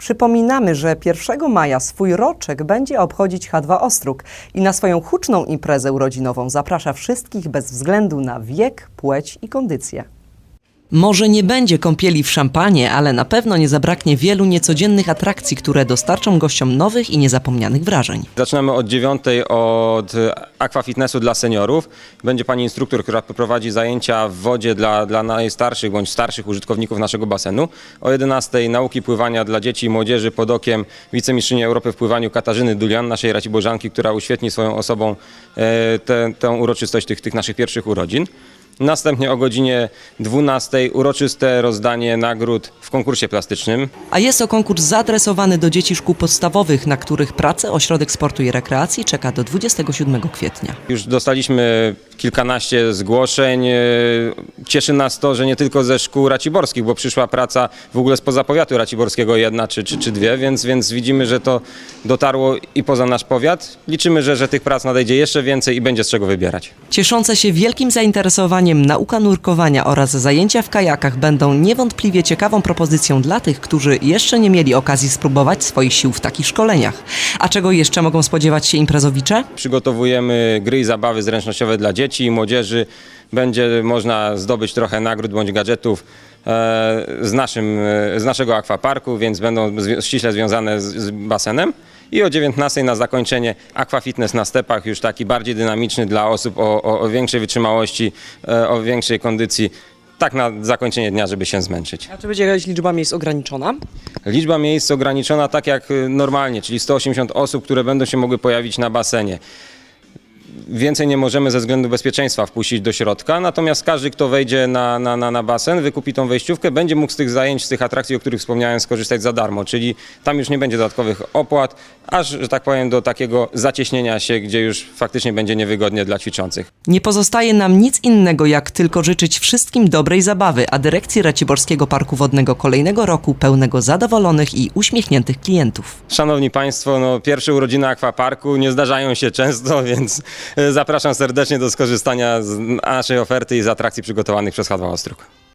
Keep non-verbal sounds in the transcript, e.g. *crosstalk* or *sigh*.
Przypominamy, że 1 maja swój roczek będzie obchodzić H2 Ostróg i na swoją huczną imprezę urodzinową zaprasza wszystkich bez względu na wiek, płeć i kondycję. Może nie będzie kąpieli w szampanie, ale na pewno nie zabraknie wielu niecodziennych atrakcji, które dostarczą gościom nowych i niezapomnianych wrażeń. Zaczynamy od dziewiątej od aquafitnessu dla seniorów. Będzie pani instruktor, która poprowadzi zajęcia w wodzie dla, dla najstarszych bądź starszych użytkowników naszego basenu. O 11 nauki pływania dla dzieci i młodzieży pod okiem wicemistrzyni Europy w pływaniu Katarzyny Dulian, naszej Raciborżanki, która uświetni swoją osobą e, tę- tę uroczystość tych, tych naszych pierwszych urodzin. Następnie o godzinie 12 uroczyste rozdanie nagród w konkursie plastycznym. A jest to konkurs zaadresowany do dzieci szkół podstawowych, na których pracę Ośrodek Sportu i Rekreacji czeka do 27 kwietnia. Już dostaliśmy kilkanaście zgłoszeń. E, Cieszy nas to, że nie tylko ze szkół raciborskich, bo przyszła praca w ogóle spoza powiatu raciborskiego jedna czy, czy, czy dwie, więc, więc widzimy, że to dotarło i poza nasz powiat. Liczymy, że, że tych prac nadejdzie jeszcze więcej i będzie z czego wybierać. Cieszące się wielkim zainteresowaniem nauka nurkowania oraz zajęcia w kajakach będą niewątpliwie ciekawą propozycją dla tych, którzy jeszcze nie mieli okazji spróbować swoich sił w takich szkoleniach. A czego jeszcze mogą spodziewać się imprezowicze? Przygotowujemy gry i zabawy zręcznościowe dla dzieci i młodzieży. Będzie można zdobyć trochę nagród bądź gadżetów z, naszym, e, z naszego akwaparku, więc będą ściśle związane z, z basenem. I o 19 na zakończenie aquafitness na stepach, już taki bardziej dynamiczny dla osób o, o, o większej wytrzymałości, e, o większej kondycji. Tak na zakończenie dnia, żeby się zmęczyć. A czy będzie jakaś liczba miejsc ograniczona? Liczba miejsc ograniczona tak jak y, normalnie, czyli 180 osób, które będą się mogły pojawić na basenie. Więcej nie możemy ze względu bezpieczeństwa wpuścić do środka, natomiast każdy, kto wejdzie na, na, na, na basen, wykupi tą wejściówkę, będzie mógł z tych zajęć, z tych atrakcji, o których wspomniałem, skorzystać za darmo, czyli tam już nie będzie dodatkowych opłat, aż, że tak powiem, do takiego zacieśnienia się, gdzie już faktycznie będzie niewygodnie dla ćwiczących. Nie pozostaje nam nic innego, jak tylko życzyć wszystkim dobrej zabawy, a dyrekcji Raciborskiego Parku Wodnego kolejnego roku pełnego zadowolonych i uśmiechniętych klientów. Szanowni Państwo, no, pierwsze urodziny Akwaparku nie zdarzają się często, *laughs* więc zapraszam serdecznie do skorzystania z naszej oferty i z atrakcji przygotowanych przez H2 Ostróg.